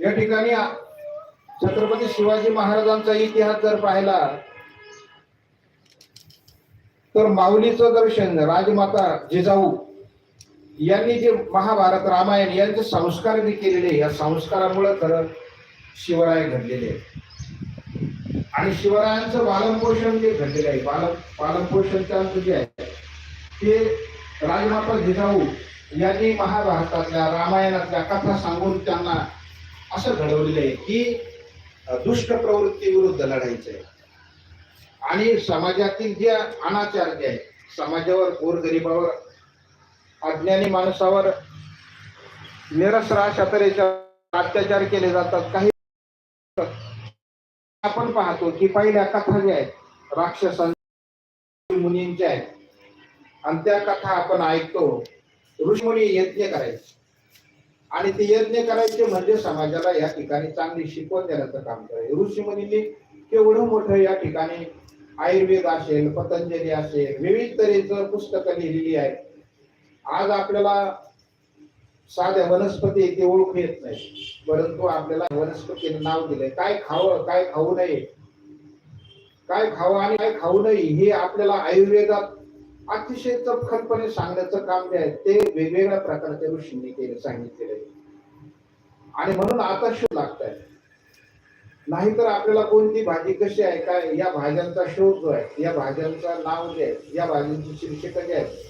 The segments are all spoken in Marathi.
या ठिकाणी छत्रपती शिवाजी महाराजांचा इतिहास जर पाहिला तर माऊलीचं दर्शन राजमाता जिजाऊ यांनी जे महाभारत रामायण यांचे संस्कार जे केलेले या संस्कारामुळे खरं शिवराय घडलेले आहेत. आणि शिवरायांचं पालनपोषण जे घडलेलं आहे पालन पालनपोषण त्यांचं जे आहे ते राजमाता जिजाऊ यांनी महाभारतातल्या रामायणातल्या कथा सांगून त्यांना असं घडवलेलं आहे की दुष्ट प्रवृत्ती विरुद्ध लढायचं आहे. आणि समाजातील जे अनाचार जे आहे समाजावर गोरगरिबावर अज्ञानी माणसावर निरसरा शतरेच्या अत्याचार केले जातात काही आपण पाहतो की पहिल्या कथा ज्या आहेत राक्षसां मुनींच्या आहेत. आणि त्या कथा आपण ऐकतो ऋषमुनी यज्ञ करायचे. आणि ते यज्ञ करायचे म्हणजे समाजाला या ठिकाणी चांगली शिकवण देण्याचं काम करायचं. ऋषीमुनी केवढं मोठं या ठिकाणी आयुर्वेद असेल पतंजली असेल विविध तऱ्हेचं पुस्तकं लिहिलेली आहेत. आज आपल्याला साध्या वनस्पती ते ओळखू येत नाही परंतु आपल्याला वनस्पतीने नाव दिलंय. काय खावं काय खाऊ नये? काय खावं आणि काय खाऊ नये हे आपल्याला आयुर्वेदात अतिशय चपखलपणे सांगण्याचं काम जे आहे ते वेगवेगळ्या प्रकारच्या ऋषींनी केलं सांगितलेलं. आहे आणि म्हणून आता शोध लागत आहे नाहीतर आपल्याला कोणती भाजी कशी आहे काय या भाज्यांचा शोध जो आहे या भाज्यांचा नाव जे आहे या भाज्यांची शीर्षक जे आहे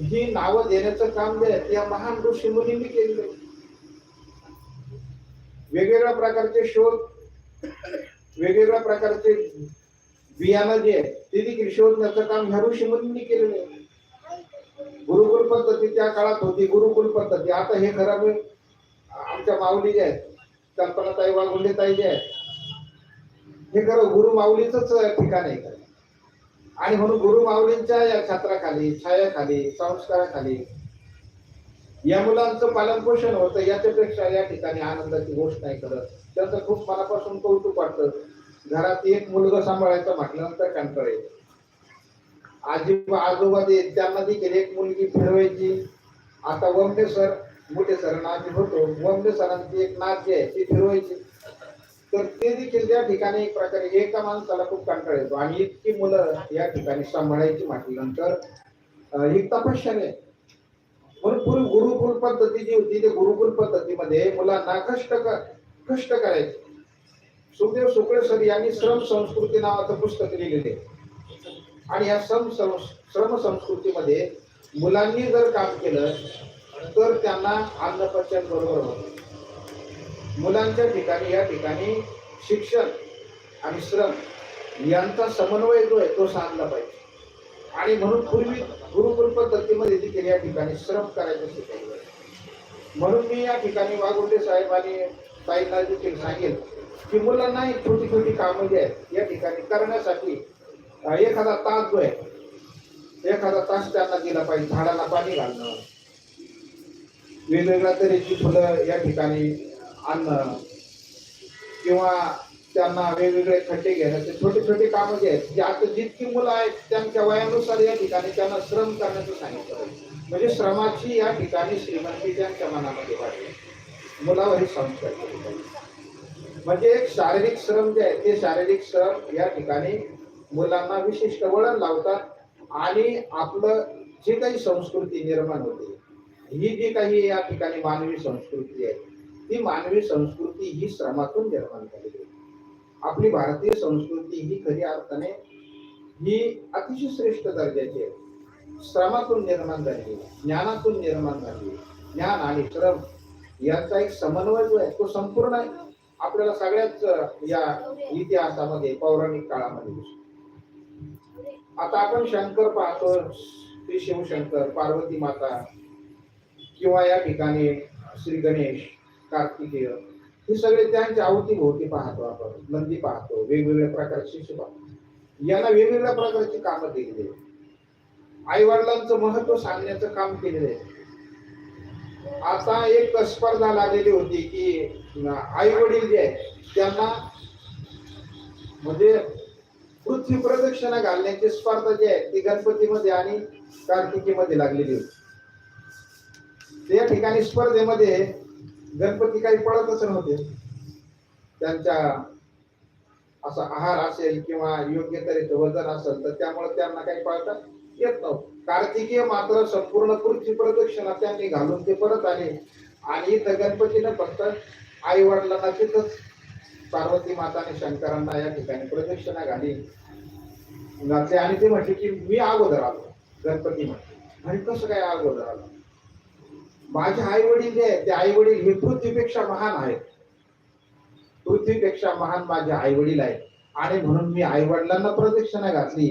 ही नावं देण्याचं काम जे आहे या महान ऋषी मुलींनी केलेलं आहे. वेगवेगळ्या प्रकारचे शोध वेगवेगळ्या प्रकारचे बियाणं जे आहे ते देखील शोधण्याचं काम ह्या ऋषी केलेलं आहे. गुरुकुल पद्धती त्या काळात होती गुरुकुल पद्धती. आता हे खरं म्हणजे आमच्या माऊली जे आहेत कल्पनाताई वाघुंडे ताई जे आहेत हे खरं गुरु माऊलीच ठिकाण आहे. आणि म्हणून गुरु माऊलींच्या या छात्राखाली छायाखाली संस्काराखाली या मुलांचं पालनपोषण होतं याच्यापेक्षा या ठिकाणी आनंदाची गोष्ट नाही करत. त्यांचं खूप मनापासून कौतुक वाटतं. घरात एक मुलगा सांभाळायचं म्हटल्यानंतर कंटाळ येतो. आजी आजोबा ते त्यांना देखील एक मुलगी फिरवायची. आता वमडे सर मोठे सर नाच होतो. वमडे सरांची एक नाच आहे ती फिरवायची. तर ते देखील त्या ठिकाणी एक प्रकारे एका माणसाला खूप कंटाळ येतो. आणि इतकी मुलं या ठिकाणी सांभाळायची म्हटल्यानंतर एक ही तपश्चर्या म्हणून पूर्वी गुरुकुल पद्धती जी होती ते गुरुकुल पद्धतीमध्ये मुलांना कष्ट क- कष्ट करायचे. सुखदेव सुकळे सर यांनी श्रम संस्कृती नावाचं पुस्तक लिहिलेले आणि या श्रम श्रम संस्कृतीमध्ये मुलांनी जर काम केलं तर त्यांना अन्नपचन बरोबर होतं. मुलांच्या ठिकाणी या ठिकाणी शिक्षण आणि श्रम यांचा समन्वय जो आहे तो साधला पाहिजे. आणि म्हणून पूर्वी गुरुकुल पद्धतीमध्ये देखील या ठिकाणी श्रम करायचं शिकवलं म्हणून मी या ठिकाणी वाघोटे साहेब आणि ताईंना देखील सांगेल की मुलांना छोटी छोटी कामं जी आहेत या ठिकाणी करण्यासाठी एखादा तास जो आहे एखादा तास त्यांना दिला पाहिजे झाडाला पाणी घालणं. वेगवेगळ्या तऱ्हेची फुलं या ठिकाणी आणणं. किंवा त्यांना वेगवेगळे खड्डे घेणं ते छोटे छोटे कामं जे आहेत जे आता जितकी मुलं आहेत त्यांच्या वयानुसार या ठिकाणी त्यांना श्रम करण्याचं सांगितलं पाहिजे. म्हणजे श्रमाची या ठिकाणी श्रीमंती त्यांच्या मनामध्ये वाढली. मुलावरही संस्कार केले पाहिजे म्हणजे एक शारीरिक श्रम जे आहे ते शारीरिक श्रम या ठिकाणी मुलांना विशिष्ट वळण लावतात आणि आपलं जी काही संस्कृती निर्माण होते ही जी काही या ठिकाणी मानवी संस्कृती आहे ती मानवी संस्कृती ही श्रमातून निर्माण झालेली आहे. आपली भारतीय संस्कृती ही खरी अर्थाने ही अतिशय श्रेष्ठ दर्जाची आहे. श्रमातून निर्माण झाली ज्ञानातून निर्माण झाली ज्ञान आणि श्रम यांचा एक समन्वय जो आहे तो संपूर्ण आहे. आपल्याला सगळ्याच या इतिहासामध्ये पौराणिक काळामध्ये दिसतो. आता आपण शंकर पाहतो श्री शिवशंकर पार्वती माता किंवा या ठिकाणी श्री गणेश कार्तिकेय हे सगळे त्यांच्या अवतीभोवती पाहतो आपण नंदी पाहतो वेगवेगळ्या प्रकारचे शिशु पाहतो. यांना वेगवेगळ्या प्रकारची कामं दिलेली आई वडिलांचं महत्त्व सांगण्याचं काम केलेलं आहे. आता एक स्पर्धा लागलेली होती की आई वडील जे आहेत त्यांना म्हणजे पृथ्वी प्रदक्षिणा घालण्याची स्पर्धा जी आहे ती गणपतीमध्ये आणि कार्तिकीमध्ये लागलेली होती. त्या ठिकाणी स्पर्धेमध्ये गणपती काही पळतच नव्हते. त्यांच्या असा आहार असेल किंवा योग्य तऱ्हेचं वजन असेल तर त्यामुळे त्यांना काही पळता येत नव्हतं. कार्तिकीय मात्र संपूर्ण पृथ्वी प्रदक्षिणा त्यांनी घालून ते परत आले. आणि इथं गणपतीनं फक्त आई वडिलांना तिथंच पार्वती माता आणि शंकरांना या ठिकाणी प्रदक्षिणा घाली. घातले आणि ते म्हटले की मी अगोदर आलो. गणपती म्हटले आणि कसं काय अगोदर आलो? माझे आई वडील जे आहेत ते आई वडील हे पृथ्वीपेक्षा महान आहेत. पृथ्वीपेक्षा महान माझे आई वडील आहेत. आणि म्हणून मी आई वडिलांना प्रदक्षिणा घातली.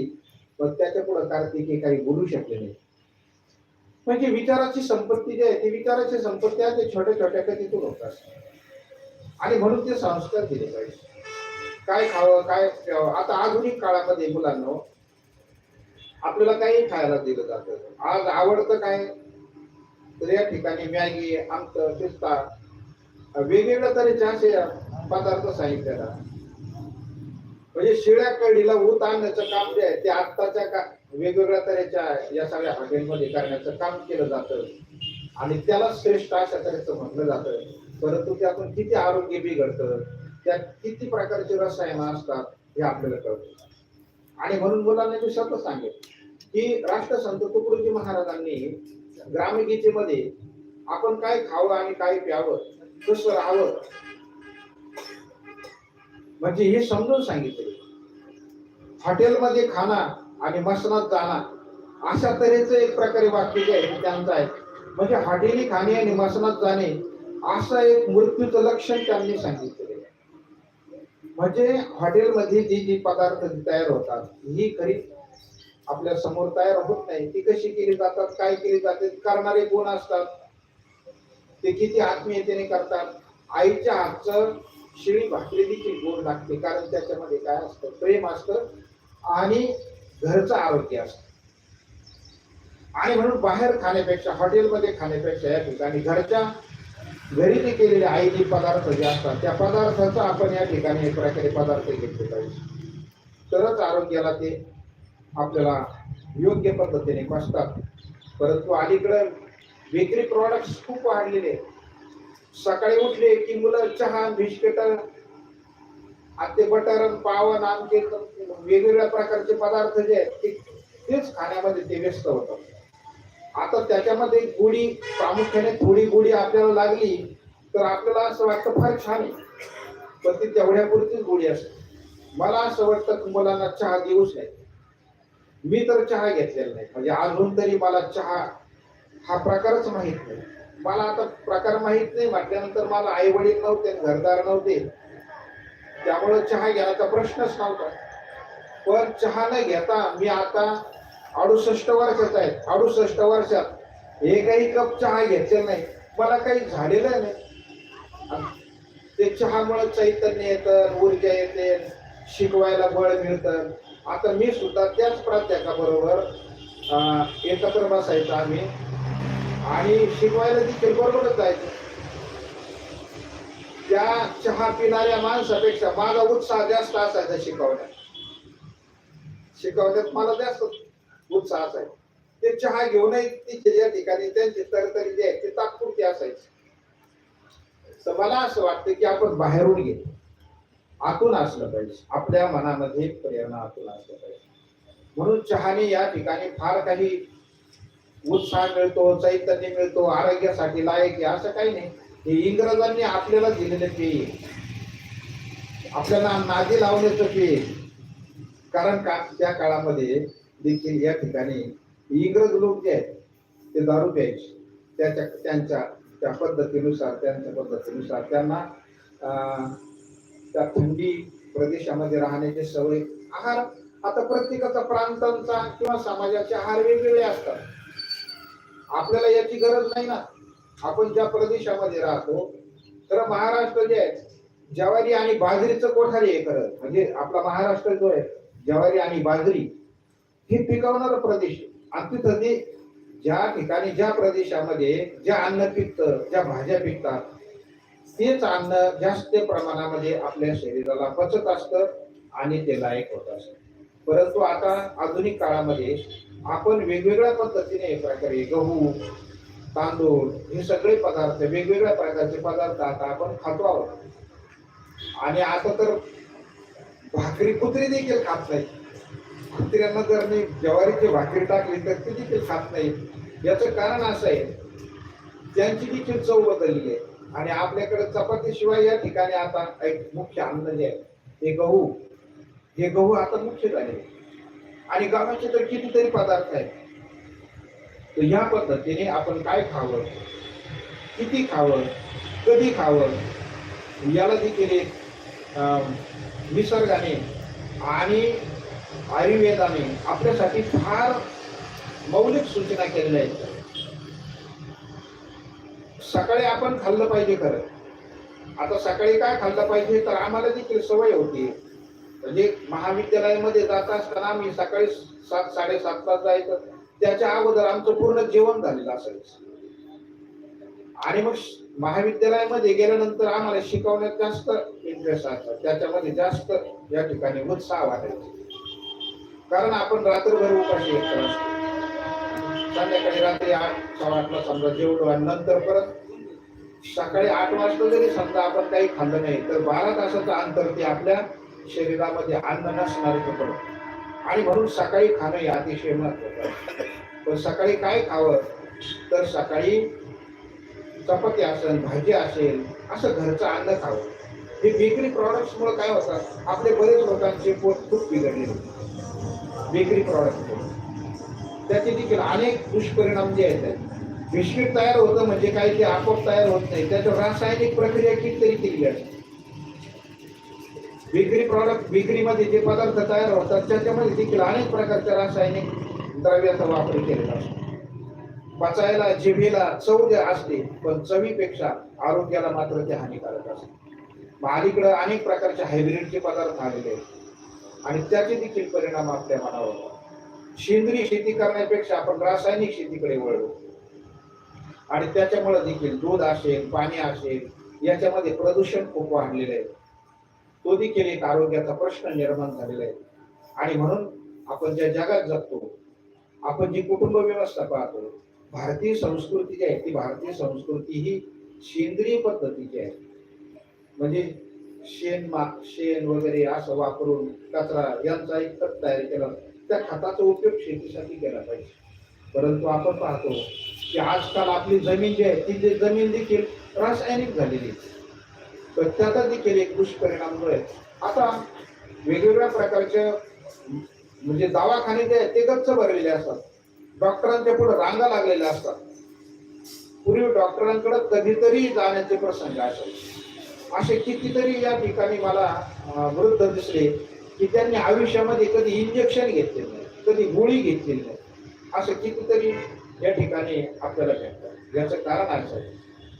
पण त्याच्या पुढे कार्तिकी काही बोलू शकले नाही. म्हणजे विचाराची संपत्ती जी आहे ती विचाराची संपत्ती आहे ते छोट्या छोट्या कथेतून होतात आणि म्हणून ते संस्कार दिले पाहिजे. काय खावं काय प्यावं? आता आधुनिक काळामध्ये मुलांना आपल्याला काही खायला दिलं जातं. आज आवडतं काय? तर या ठिकाणी मॅगी आमचं पिस्ता वेगवेगळ्या तऱ्हेचे असे पदार्थ सांगितलेला म्हणजे शिळ्या कढीला ऊत आणण्याचं काम जे आहे ते आत्ताच्या का वेगवेगळ्या तऱ्हेच्या या सगळ्या हॉटेलमध्ये करण्याचं काम केलं जातं. आणि त्याला श्रेष्ठ अशा तऱ्हेचं म्हटलं जातं. परंतु त्यातून किती आरोग्य बिघडतं त्यात किती प्रकारचे रसायन असतात हे आपल्याला कळतं. आणि म्हणून मुलांना मी सतत सांगेल की राष्ट्रसंत तुकडोजी महाराजांनी ग्रामगीतेमध्ये आपण काय खावं आणि काय प्यावं कसं राहावं म्हणजे हे समजून सांगितले. हॉटेलमध्ये खाना आणि मसनात जाणं अशा तऱ्हेचं एक प्रकारे वाक्य जे आहे त्यांचं आहे. म्हणजे हॉटेली खाणे आणि मसनात जाणे असं एक मृत्यूचं लक्षण त्यांनी सांगितलेलं म्हणजे हॉटेलमध्ये जी जी पदार्थ तयार होतात ही खरी आपल्यासमोर तयार होत नाही. ती कशी केली जातात काय केली जाते करणारे कोण असतात? ते किती आत्मीयतेने करतात? आईच्या हातचं शिळी भाकरी देखील गोड लागते कारण त्याच्यामध्ये काय असतं? प्रेम असतं आणि घरचं आरोग्य असतं. आणि म्हणून बाहेर खाण्यापेक्षा हॉटेलमध्ये खाण्यापेक्षा या ठिकाणी घरच्या घरी जे केलेले जे पदार्थ जे असतात त्या पदार्थाचा आपण या ठिकाणी एक प्रकारे पदार्थ घेतले पाहिजे. तरच आरोग्याला ते आपल्याला योग्य पद्धतीने वाचतात परंतु अलीकडं बेकरी प्रॉडक्ट्स खूप वाढलेले सकाळी उठले की मुलं चहा बिस्किट ते बटर पावन आणखी वेगवेगळ्या प्रकारचे पदार्थ जे आहेत ते तेच खाण्यामध्ये ते व्यस्त होतात. आता त्याच्यामध्ये गोडी प्रामुख्याने थोडी गोडी आपल्याला लागली तर आपल्याला असं वाटतं फार छान आहे. पण ती तेवढ्यापुरतीच गोडी असते. मला असं वाटतं मुलांना चहा देऊच नाही. मी तर चहा घेतलेला नाही. म्हणजे अजून तरी मला चहा हा प्रकारच माहीत नाही. मला आता प्रकार माहीत नाही म्हटल्यानंतर मला आई वडील नव्हते घरदार नव्हते. त्यामुळं चहा घ्यायचा प्रश्नच नव्हता. पण चहा न घेता मी आता अडुसष्ट वर्षाचा आहे अडुसष्ट वर्षात. एकही कप चहा घेतले नाही. मला काही झालेलं नाही. ते चहामुळे चैतन्य येतं ऊर्जा येते शिकवायला बळ मिळतं. आता मी सुद्धा त्याच प्राध्यापकाबरोबर एकत्र बसायचं आम्ही. आणि शिकवायला देखील बरोबरच जायचं. त्या चहा पिणाऱ्या माणसापेक्षा माझा उत्साह जास्त असायचा शिकवण्यात. शिकवण्यात मला जास्त दोन उत्साह असायचा ते चहा घेऊनही तिथे या ठिकाणी त्यांचे तरतरी जे आहेत ते तात्पुरते असायचे. तर मला असं वाटतं की आपण बाहेरून घेतो आतून असलं पाहिजे. आपल्या मनामध्ये प्रेरणा आतून असलं पाहिजे. म्हणून चहाने या ठिकाणी फार काही उत्साह मिळतो चैतन्य मिळतो आरोग्यासाठी लायक आहे असं काही नाही. हे इंग्रजांनी आपल्याला दिलेले पेय. आपल्याला नादी लावण्याचं पेय. कारण का त्या काळामध्ये देखील या ठिकाणी इंग्रज लोक जे आहेत ते दारू प्यायचे. त्याच्या त्यांच्या त्या पद्धतीनुसार त्यांच्या पद्धतीनुसार त्यांना अं, त्या थंडी प्रदेशामध्ये राहण्याची सवय आहार आता प्रत्येकाचा प्रांतांचा किंवा समाजाचे आहार वेगवेगळे असतात. आपल्याला याची गरज नाही ना. आपण ज्या प्रदेशामध्ये राहतो तर महाराष्ट्र जे आहे ज्वारी आणि बाजरीचं कोठारी आहे खरं. म्हणजे आपला महाराष्ट्र जो आहे ज्वारी आणि बाजरी हे पिकवणारा प्रदेश. आणि तिथं ते ज्या ठिकाणी ज्या प्रदेशामध्ये ज्या अन्न पिकतं ज्या भाज्या पिकतात तेच अन्न जास्त प्रमाणामध्ये आपल्या शरीराला पचत असतं आणि ते लायक होत असतं. परंतु आता आधुनिक काळामध्ये आपण वेगवेगळ्या पद्धतीने एक प्रकारे गहू तांदूळ हे सगळे पदार्थ वेगवेगळ्या प्रकारचे पदार्थ आता आपण खातो आहोत. आणि आता तर भाकरी कुत्री देखील खात नाही कुत्र्यांना जर मी ज्वारीची भाकरी टाकली तर ते देखील खात नाही. याचं कारण असं आहे त्यांची देखील चव बदलली आहे. आणि आपल्याकडे चपातीशिवाय या ठिकाणी आता एक मुख्य अन्न जे आहे हे गहू. हे गहू आता मुख्य झाले आणि गव्हाचे तर कितीतरी पदार्थ आहेत. तर ह्या पद्धतीने आपण काय खावं किती खावं कधी खावं याला देखील एक निसर्गाने आणि आयुर्वेदाने आपल्यासाठी फार मौलिक सूचना केलेल्या आहेत. सकाळी आपण खाल्लं पाहिजे खरं. आता सकाळी काय खाल्लं पाहिजे तर आम्हाला देखील सवय होती. म्हणजे महाविद्यालयामध्ये जात असताना आम्ही सकाळी सात साडेसातला जायचं. त्याच्या अगोदर आमचं पूर्ण जेवण झालेलं असायचं. आणि मग महाविद्यालयामध्ये गेल्यानंतर आम्हाला शिकवण्यात जास्त इंटरेस्ट असायचा. त्याच्यामध्ये जास्त या ठिकाणी उत्साह वाटायचा. कारण आपण रात्रभर उपाशी येतो संध्याकाळी रात्री आठ सव्वा आठला समजा जेवलो आणि नंतर परत सकाळी आठ वाजता जरी समजा आपण काही खाल्लं नाही तर बारा तासाचं अंतर ते आपल्या शरीरामध्ये अन्न नसणार पडत आणि म्हणून सकाळी खाणं हे अतिशय महत्वाचं आहे. पण सकाळी काय खावं? तर सकाळी चपाती असेल भाजी असेल असं घरचं अन्न खावं. हे बेकरी प्रॉडक्ट्समुळे काय होतात? आपले बरेच लोकांचे पोट खूप बिघडले बेकरी प्रॉडक्ट त्याचे देखील अनेक दुष्परिणाम जे आहेत बिस्किट तयार होतं म्हणजे काही ते आपोआप तयार होत नाही. त्याच्यावर रासायनिक प्रक्रिया कितीतरी केली असते. बेकरी प्रॉडक्ट बेकरीमध्ये जे पदार्थ तयार होतात त्याच्यामध्ये देखील अनेक प्रकारच्या रासायनिक द्रव्याचा वापर केलेला असतो. पचायला जिभेला चव जे असते पण चवीपेक्षा आरोग्याला मात्र ते हानिकारक असते. मग अनेक प्रकारचे हायब्रिडचे पदार्थ आलेले आहेत. आणि त्याचे देखील परिणाम आपल्या मनावर. सेंद्रिय शेती करण्यापेक्षा आपण रासायनिक शेतीकडे वळलो. आणि त्याच्यामुळे देखील दूध असेल पाणी असेल याच्यामध्ये प्रदूषण खूप वाढलेलं आहे. तो देखील एक आरोग्याचा प्रश्न निर्माण झालेला आहे. आणि म्हणून आपण ज्या जगात जगतो आपण जी कुटुंब व्यवस्था पाहतो भारतीय संस्कृती जी आहे ती भारतीय संस्कृती ही सेंद्रिय पद्धतीची आहे. म्हणजे शेण मा शेण वगैरे असं वापरून कचरा यांचा एक खत तयार केला. त्या खताचा उपयोग शेतीसाठी केला पाहिजे. परंतु आपण पाहतो की आजकाल आपली जमीन जी आहे ती जी जमीन देखील रासायनिक झालेली आहे. तर त्याचा देखील एक दुष्परिणाम जो आहे आता वेगवेगळ्या प्रकारच्या म्हणजे दवाखाने जे आहेत ते गच्च भरलेले असतात. डॉक्टरांच्या पुढे रांगा लागलेल्या असतात. पूर्वी डॉक्टरांकडे कधीतरी जाण्याचे प्रसंग असायचे. असे कितीतरी या ठिकाणी मला वृद्ध दिसले की त्यांनी आयुष्यामध्ये कधी इंजेक्शन घेतले नाही कधी गोळी घेतलेली नाही. असं कितीतरी या ठिकाणी आपल्याला भेटतं याचं कारण असं आहे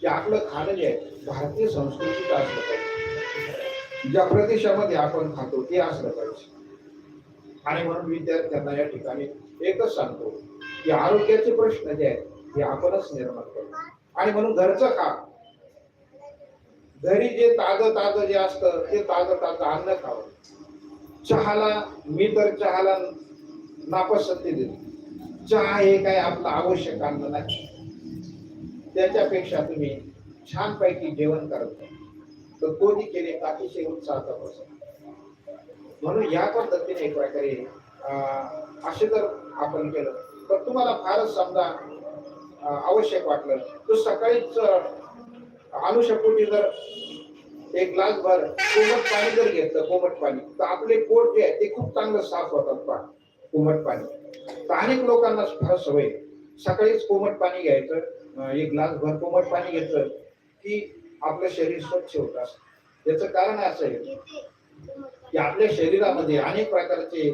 की आपलं खाणं जे आहे भारतीय संस्कृतीचं असलं पाहिजे. ज्या प्रदेशामध्ये आपण खातो ते असलं पाहिजे. आणि म्हणून विद्यार्थ्यांना या ठिकाणी एकच सांगतो की आरोग्याचे प्रश्न जे आहेत ते आपणच निर्माण करतो. आणि म्हणून घरचं खा घरी जे ताजं ताजं जे असतं ते ताजं ताजं अन्न खावं. चहाला मी तर चहाला नापसंती देतो चहा हे काय आपलं आवश्यक अन्न नाही. त्याच्यापेक्षा तुम्ही छानपैकी जेवण करत तर कोणी केले अतिशय उत्साहाचा प्रसंग. म्हणून या पद्धतीने एक प्रकारे असे जर आपण केलं. तर तुम्हाला फारच समजा आवश्यक वाटलं. तर सकाळीच अं, अनुषपोटी जर एक ग्लास भर कोमट पाणी जर घेतलं कोमट पाणी. तर आपले पोट जे आहे ते खूप चांगलं साफ होतात पा कोमट पाणी. तर अनेक लोकांना फार सवय. सकाळीच कोमट पाणी घ्यायचं एक ग्लास भर कोमट पाणी घेतलं की आपलं शरीर स्वच्छ होत असतं. याचं कारण असं आहे की आपल्या शरीरामध्ये अनेक प्रकारचे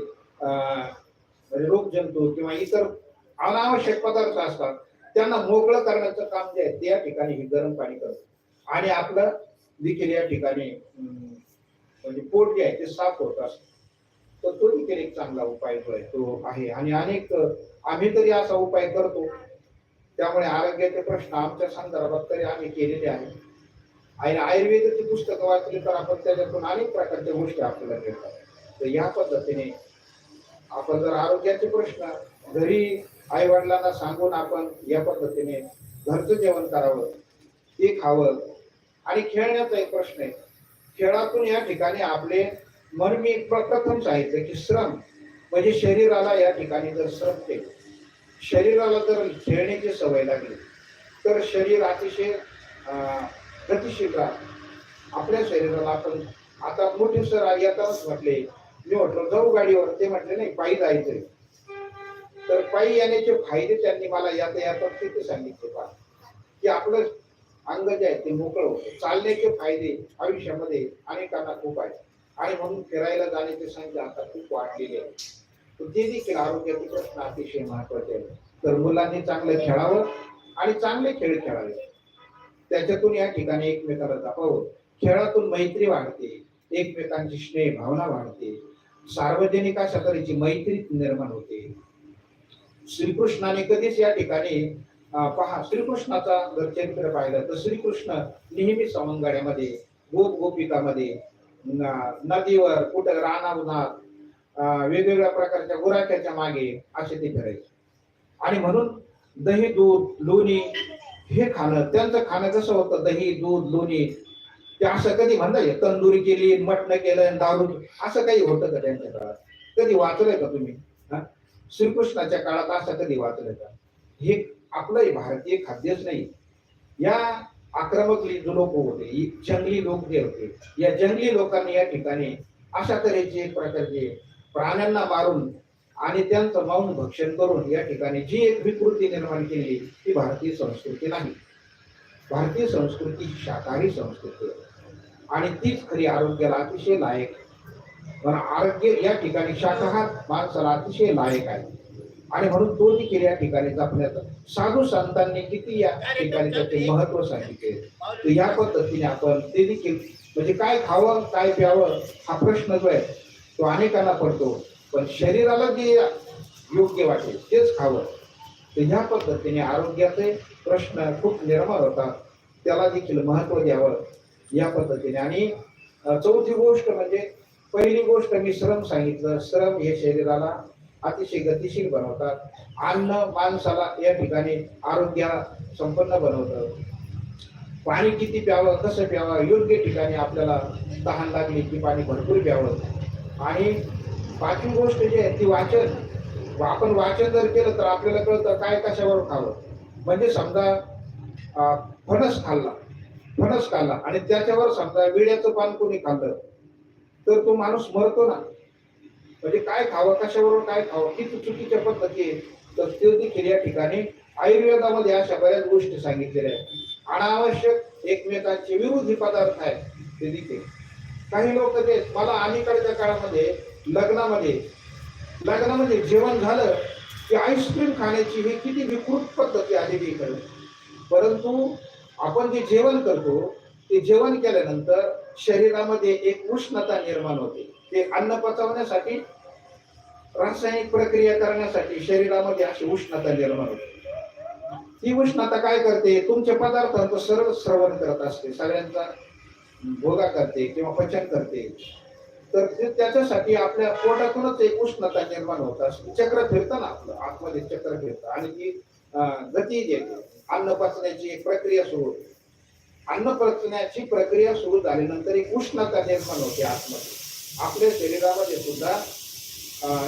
रोगजंतू किंवा इतर अनावश्यक पदार्थ असतात. त्यांना मोकळं करण्याचं काम जे आहे त्या ठिकाणी हे गरम पाणी करतं. आणि आपलं देखील या ठिकाणी म्हणजे पोट जे आहे ते साफ होत असत. तर तो देखील एक चांगला उपाय जो आहे तो आहे. आणि अनेक आम्ही तरी असा उपाय करतो. त्यामुळे आरोग्याचे प्रश्न आमच्या संदर्भात तरी आम्ही केलेले आहे आणि आयुर्वेदाची पुस्तकं वाचली तर आपण त्याच्यातून अनेक प्रकारच्या गोष्टी आपल्याला मिळतात. तर या पद्धतीने आपण जर आरोग्याचे प्रश्न घरी आई वडिलांना सांगून आपण या पद्धतीने घरचं जेवण करावं ते खावं आणि खेळण्याचा एक प्रश्न आहे. खेळातून या ठिकाणी आपले मन मी प्रथम सांगितलं की श्रम म्हणजे शरीराला या ठिकाणी जर श्रम केलं शरीराला जर खेळण्याची सवय लागली तर शरीर अतिशय गतिशील राहते. आपल्या शरीराला आपण आता मोठे सर येतानाच म्हटले मी म्हटलं जाऊ गाडीवर. ते म्हटले नाही पायी जायचंय. तर पायी येण्याचे फायदे त्यांनी मला याता याता तिथे सांगितले पहा. की आपलं अंग जे आहे ते मोकळं होतं. चालण्याचे फायदे आयुष्यामध्ये अनेकांना खूप आहेत. आणि म्हणून फिरायला जाण्याची संख्या आता खूप वाढलेली आहे. जे देखील आरोग्याचे प्रश्न अतिशय महत्त्वाचे आहेत. तर मुलांनी चांगलं खेळावं आणि चांगले खेळ खेळावे. त्याच्यातून या ठिकाणी एकमेकाला जपावं खेळातून मैत्री वाढते. एकमेकांची स्नेह भावना वाढते. सार्वजनिक अशा तऱ्हेची मैत्री निर्माण होते. श्रीकृष्णाने कधीच या ठिकाणी पहा श्रीकृष्णाचा जर चरित्र पाहिलं तर श्रीकृष्ण नेहमी सवंगड्यामध्ये गोप गोपिकामध्ये नदीवर कुठं रानावनात वेगवेगळ्या प्रकारच्या गुराख्याच्या मागे असे ते फिरायचे. आणि म्हणून दही दूध लोणी हे खाणं त्यांचं खाणं कसं होतं? दही दूध लोणी ते असं कधी म्हणता येईल तंदुरी केली मटण केलं दारू असं काही होतं का त्यांच्या काळात? कधी वाचलंय का तुम्ही? श्रीकृष्णाच्या काळात असं कधी वाचलंय का? हे आपलंही भारतीय खाद्यच नाही. या आक्रमक जो लोक होते ही जंगली लोक जे होते या जंगली लोकांनी या ठिकाणी अशा तऱ्हेचे प्रकारचे प्राण्यांना मारून आणि त्यांचं मौन भक्षण करून या ठिकाणी जी एक विकृती निर्माण केली ती भारतीय संस्कृती नाही. भारतीय संस्कृती शाकाहारी संस्कृती आहे. आणि तीच खरी आरोग्याला अतिशय लायक पण आरोग्य या ठिकाणी शाकाहार माणसाला अतिशय लायक आहे. आणि म्हणून तो देखील या ठिकाणी जपण्याचा साधू संतांनी किती या ठिकाणी त्याचे महत्त्व सांगितले? तर या पद्धतीने आपण ते देखील म्हणजे काय खावं काय प्यावं हा प्रश्न जो आहे तो अनेकांना पडतो. पण शरीराला जे योग्य वाटेल तेच खावं. तर ह्या पद्धतीने आरोग्याचे प्रश्न खूप निर्माण होतात. त्याला देखील महत्त्व द्यावं या पद्धतीने. आणि चौथी गोष्ट म्हणजे पहिली गोष्ट मी श्रम सांगितलं. श्रम हे शरीराला अतिशय गतिशील बनवतात. अन्न माणसाला या ठिकाणी आरोग्य संपन्न बनवतं. पाणी किती प्यावं कसं प्यावं योग्य ठिकाणी आपल्याला तहान लागली की पाणी भरपूर प्यावं. आणि पाचवी गोष्ट जी आहे ती वाचन. आपण वाचन जर केलं तर आपल्याला कळतं काय कशावर खावं. म्हणजे समजा फणस खाल्ला. फणस खाल्ला. आणि त्याच्यावर समजा विड्याचं पान कोणी खाल्लं तर तो माणूस मरतो ना. म्हणजे काय खावं कशावरून काय खावं किती चुकीच्या पद्धती आहे. तर ते देखील या ठिकाणी आयुर्वेदामध्ये अशा बऱ्याच गोष्टी सांगितलेल्या आहेत. अनावश्यक एकमेकांचे विरोधी पदार्थ आहेत ते देखील. काही लोक ते मला अलीकडच्या काळामध्ये लग्नामध्ये लग्नामध्ये जेवण झालं की आईस्क्रीम खाण्याची ही किती विकृत पद्धती आलेली इकडे परंतु आपण जे जेवण करतो ते जेवण केल्यानंतर शरीरामध्ये एक उष्णता निर्माण होते. ते अन्न पचवण्यासाठी रासायनिक प्रक्रिया करण्यासाठी शरीरामध्ये अशी उष्णता निर्माण होते. ती उष्णता काय करते? तुमच्या पदार्थांचं सर्व श्रवण करत असते. सगळ्यांचा भोगा करते किंवा पचन करते. तर ते त्याच्यासाठी आपल्या पोटातूनच एक उष्णता निर्माण होत असते. चक्र फिरतं ना आपलं. आतमध्ये चक्र फिरतं आणि ती गती देते. अन्न पचण्याची एक प्रक्रिया सुरू होते. अन्न पचण्याची प्रक्रिया सुरू झाल्यानंतर एक उष्णता निर्माण होते आतमध्ये. आपल्या शरीरामध्ये सुद्धा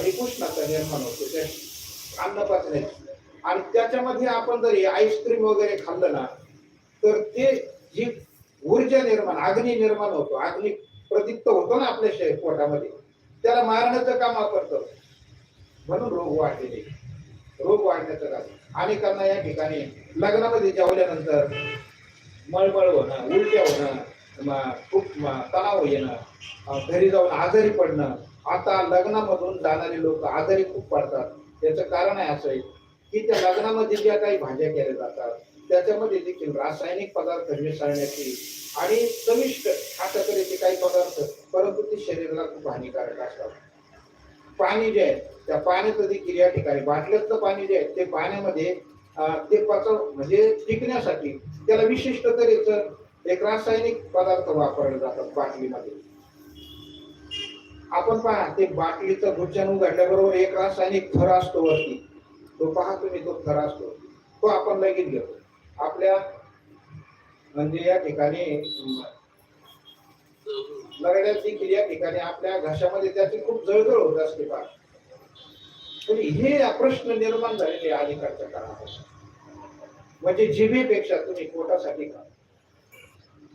एक उष्णता निर्माण होते. त्या अन्न पचण्याची आणि त्याच्यामध्ये आपण जर आईस्क्रीम वगैरे खाल्लं ना तर ते जी ऊर्जा निर्माण अग्नी निर्माण होतो. अग्नी प्रदीप्त होतो ना आपल्या शरीर पोटामध्ये. त्याला मारण्याचं काम वापरतो. म्हणून रोग वाढलेले रोग वाढण्याचं काम अनेकांना या ठिकाणी लग्नामध्ये जेवल्यानंतर मळमळ होणं उलट्या होणं खूप तणाव येणं घरी जाऊन आजारी पडणं आता लग्नामधून जाणारे लोक आजारी खूप पडतात. त्याचं कारण आहे असं आहे की त्या लग्नामध्ये ज्या काही भाज्या केल्या जातात त्याच्यामध्ये देखील रासायनिक पदार्थ मिसळण्याची आणि चविष्ट अशा तऱ्हेचे काही पदार्थ परंतु ते शरीराला खूप हानिकारक असतात. पाणी जे आहे त्या पाण्याचं देखील या ठिकाणी बाटल्यातलं पाणी जे आहे ते पाण्यामध्ये ते पचव म्हणजे टिकण्यासाठी त्याला विशिष्ट तऱ्हेचं एक रासायनिक पदार्थ वापरले जातात बाटलीमध्ये. आपण पहा ते बाटलीचं गुच्छान उघडल्याबरोबर एक रासायनिक थर असतो वरती. तो पहा तुम्ही तो थर असतो. तो आपण लगेच घेतो. आपल्या म्हणजे या ठिकाणी अं, नरड्यात देखील या ठिकाणी आपल्या घशामध्ये त्याची खूप जळजळ होत असते पहा. तरी हे प्रश्न निर्माण झालेले अलीकडच्या काळात म्हणजे जिभेपेक्षा तुम्ही पोटासाठी खा.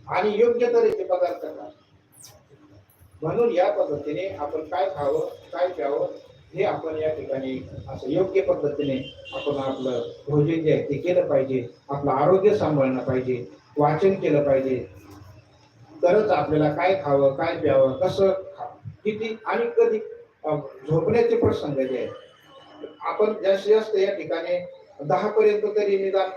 आणि योग्य तऱ्हेचे पदार्थ खा म्हणून या पद्धतीने आपण काय खावं काय प्यावं हे आपण या ठिकाणी असं योग्य पद्धतीने आपण आपलं भोजन जे आहे ते केलं पाहिजे आपलं आरोग्य सांभाळणं पाहिजे वाचन केलं पाहिजे. तरच आपल्याला काय खावं काय प्यावं कसं खा किती आणि कधी झोपण्याचे प्रसंग जे आहेत आपण जास्तीत जास्त या ठिकाणी दहा पर्यंत तरी निदान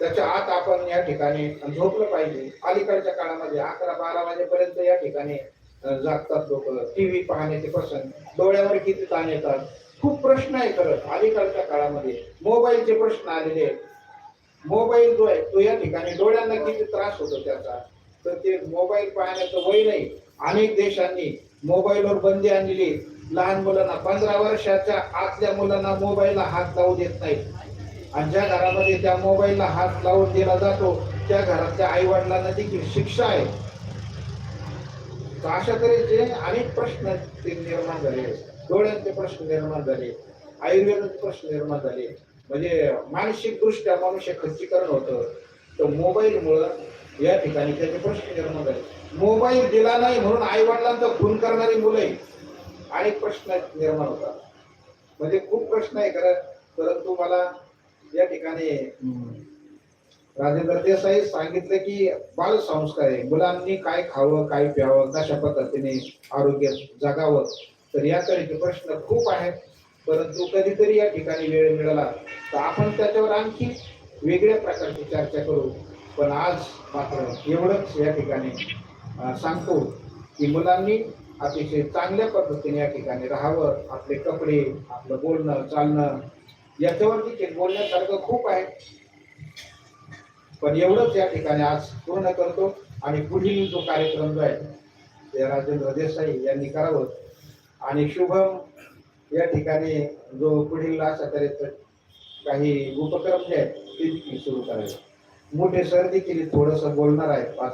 त्याच्या आत आपण या ठिकाणी झोपलं पाहिजे. अलीकडच्या काळामध्ये अकरा बारा वाजेपर्यंत या ठिकाणी जागतात लोक. टीव्ही पाहण्याचे प्रसंग डोळ्यावर किती ताण येतात? खूप प्रश्न आहे खरं. अलीकडच्या काळामध्ये मोबाईलचे प्रश्न आलेले आहेत. मोबाईल जो आहे तो या ठिकाणी डोळ्यांना किती त्रास होतो त्याचा? तर ते मोबाईल पाहण्याचं वय नाही. अनेक देशांनी मोबाईलवर बंदी आणलेली लहान मुलांना पंधरा वर्षाच्या आतल्या मुलांना मोबाईलला हात लावू देत नाही आणि ज्या घरामध्ये त्या मोबाईलला हात लावून दिला जातो त्या घरातल्या आई वडिलांना देखील शिक्षा आहे. तर अशा तऱ्हेचे अनेक प्रश्न ते निर्माण झाले. डोळ्यांचे प्रश्न निर्माण झाले. आयुर्वेदाचे प्रश्न निर्माण झाले. म्हणजे मानसिक दृष्ट्या मनुष्य खच्चीकरण होतं. तर मोबाईलमुळं या ठिकाणी त्याचे प्रश्न निर्माण झाले. मोबाईल दिला नाही म्हणून आई वडिलांचा खून करणारी मुले अनेक प्रश्न निर्माण होतात. म्हणजे खूप प्रश्न आहे खरं. परंतु मला या ठिकाणी राजेंद्र देसाई सांगितलं की बालसंस्कार आहे. मुलांनी काय खावं काय प्यावं कशा पद्धतीने आरोग्य जगावं तर याकडे प्रश्न खूप आहेत परंतु कधीतरी या ठिकाणी वेळ मिळाला तर आपण त्याच्यावर आणखी वेगळ्या प्रकारची चर्चा करू. पण आज मात्र एवढंच या ठिकाणी सांगतो की मुलांनी अतिशय चांगल्या पद्धतीने या ठिकाणी राहावं. आपले कपडे आपलं बोलणं चालणं याच्यावर देखील बोलण्यासारखं खूप आहे. पण एवढंच या ठिकाणी आज पूर्ण करतो आणि पुढील जो कार्यक्रम जो आहे ते राजेंद्र देसाई यांनी करावं. आणि शुभम या ठिकाणी जो पुढील अशा तऱ्हेचं काही उपक्रम जे आहेत ते देखील सुरू करावे. मोठे सर देखील थोडंसं बोलणार आहेत पाच